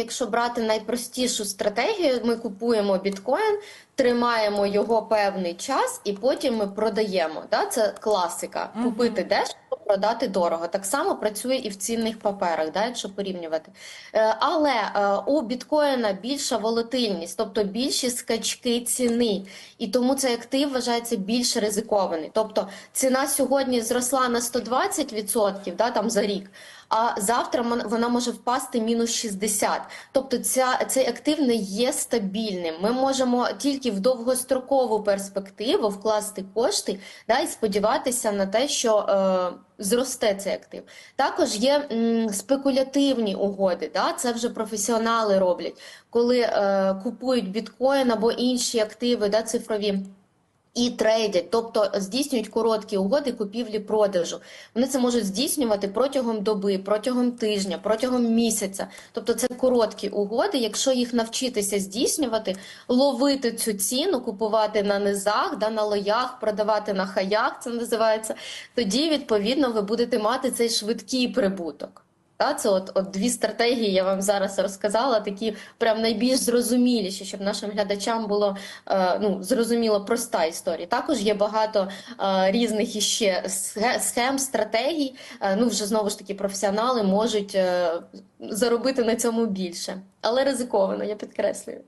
якщо брати найпростішу стратегію, ми купуємо біткоін, тримаємо його певний час і потім ми продаємо. Да? Це класика. Купити дешево, продати дорого. Так само працює і в цінних паперах, да, якщо порівнювати. Е, Але е, у біткоїна більша волатильність, тобто більші скачки ціни, і тому цей актив вважається більш ризикований. Тобто ціна сьогодні зросла на 120% да, там за рік. А завтра вона може впасти мінус 60. Тобто ця, цей актив не є стабільним. Ми можемо тільки в довгострокову перспективу вкласти кошти да, і сподіватися на те, що е, зросте цей актив. Також є м, спекулятивні угоди. Да, це вже професіонали роблять, коли е, купують біткоін або інші активи да, цифрові. І трейдять, тобто здійснюють короткі угоди купівлі-продажу. Вони це можуть здійснювати протягом доби, протягом тижня, протягом місяця. Тобто це короткі угоди. Якщо їх навчитися здійснювати, ловити цю ціну, купувати на низах, да, на лоях, продавати на хаях, це називається. Тоді відповідно ви будете мати цей швидкий прибуток. Та, це от, от дві стратегії я вам зараз розказала, такі прям найбільш зрозуміліші, щоб нашим глядачам було е, ну, зрозуміло проста історія. Також є багато е, різних іще схем, стратегій. Е, ну, вже знову ж таки професіонали можуть е, заробити на цьому більше, але ризиковано, я підкреслюю.